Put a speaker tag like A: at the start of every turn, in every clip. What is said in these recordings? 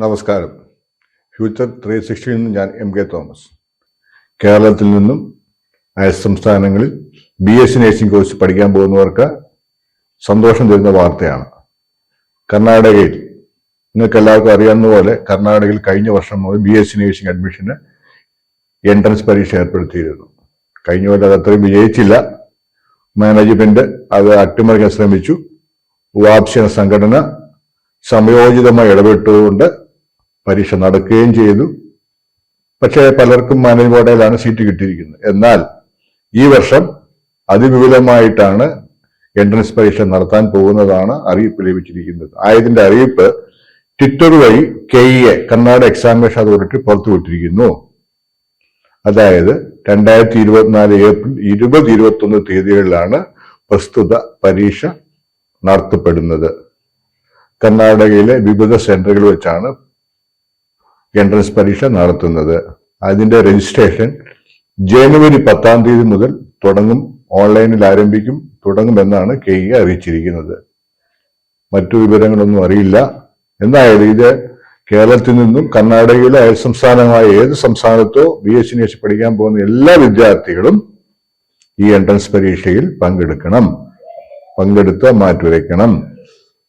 A: നമസ്കാരം. Future three സിക്സ്റ്റിയിൽ നിന്ന് ഞാൻ എം കെ തോമസ്. കേരളത്തിൽ നിന്നും അയൽ സംസ്ഥാനങ്ങളിൽ ബി എസ് നഴ്സിംഗ് കോഴ്സ് പഠിക്കാൻ പോകുന്നവർക്ക് സന്തോഷം തരുന്ന വാർത്തയാണ്. കർണാടകയിൽ നിങ്ങൾക്ക് എല്ലാവർക്കും അറിയാവുന്ന പോലെ കർണാടകയിൽ കഴിഞ്ഞ വർഷം മുതൽ ബി എസ് നഴ്സിംഗ് അഡ്മിഷന് എൻട്രൻസ് പരീക്ഷ ഏർപ്പെടുത്തിയിരുന്നു. കഴിഞ്ഞ പോലെ അത് അത്രയും വിജയിച്ചില്ല. മാനേജ്മെന്റ് അത് അട്ടിമറിക്കാൻ ശ്രമിച്ചു. വാപ്സി എന്ന സംഘടന സമയോചിതമായി ഇടപെട്ടുകൊണ്ട് പരീക്ഷ നടക്കുകയും ചെയ്തു. പക്ഷേ പലർക്കും മാനേജ് ബോർഡിലാണ് സീറ്റ് കിട്ടിയിരിക്കുന്നത്. എന്നാൽ ഈ വർഷം അതിവിപുലമായിട്ടാണ് എൻട്രൻസ് പരീക്ഷ നടത്താൻ പോകുന്നതാണ് അറിയിപ്പ് ലഭിച്ചിരിക്കുന്നത്. ആയതിന്റെ അറിയിപ്പ് ട്വിറ്റർ വഴി K E A Karnataka examination authority പുറത്തുവിട്ടിരിക്കുന്നു. അതായത് രണ്ടായിരത്തി ഇരുപത്തിനാല് ഏപ്രിൽ ഇരുപത് ഇരുപത്തി ഒന്ന് തീയതികളിലാണ് പ്രസ്തുത പരീക്ഷ നടത്തപ്പെടുന്നത്. കർണാടകയിലെ വിവിധ സെന്ററുകൾ വെച്ചാണ് എൻട്രൻസ് പരീക്ഷ നടത്തുന്നത്. അതിന്റെ രജിസ്ട്രേഷൻ ജനുവരി പത്താം തീയതി മുതൽ തുടങ്ങും ഓൺലൈനിൽ ആരംഭിക്കും തുടങ്ങുമെന്നാണ് കെ ഇ അറിയിച്ചിരിക്കുന്നത്. മറ്റു വിവരങ്ങളൊന്നും അറിയില്ല. എന്തായാലും ഇത് കേരളത്തിൽ നിന്നും കർണാടകയിലെ അയൽ സംസ്ഥാനമായ ഏത് സംസ്ഥാനത്തോ ബി എസ് സി പഠിക്കാൻ പോകുന്ന എല്ലാ വിദ്യാർത്ഥികളും ഈ എൻട്രൻസ് പരീക്ഷയിൽ പങ്കെടുക്കണം. പങ്കെടുത്ത് മാറ്റുരയ്ക്കണം.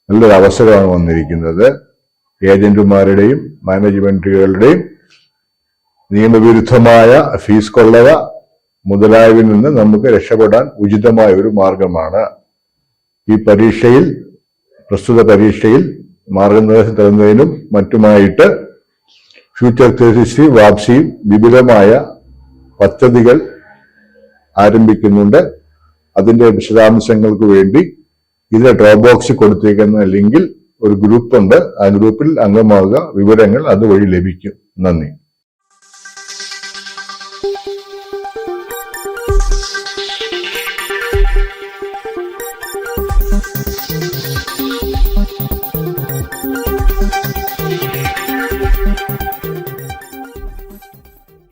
A: നല്ലൊരു അവസരമാണ് വന്നിരിക്കുന്നത്. ഏജന്റുമാരുടെയും മാനേജ്മെന്റുകളുടെയും നിയമവിരുദ്ധമായ ഫീസ് കൊള്ളവ മുതലായവിൽ നിന്ന് നമുക്ക് രക്ഷപ്പെടാൻ ഉചിതമായ ഒരു മാർഗമാണ്. ഈ പരീക്ഷയിൽ പ്രസ്തുത പരീക്ഷയിൽ മാർഗനിർദ്ദേശം തരുന്നതിനും മറ്റുമായിട്ട് ഫ്യൂച്ചർ തേസിസ്റ്റി വാപ്സിയും വിപുലമായ പദ്ധതികൾ ആരംഭിക്കുന്നുണ്ട്. അതിന്റെ വിശദാംശങ്ങൾക്ക് വേണ്ടി ഇതിലെ ഡ്രോബോക്സ് കൊടുത്തേക്കുന്ന ലിങ്കിൽ ഒരു ഗ്രൂപ്പ് ഉണ്ട് ആ ഗ്രൂപ്പിൽ അംഗമാവുക വിവരങ്ങൾ അതുവഴി ലഭിക്കും. നന്ദി. Thank you.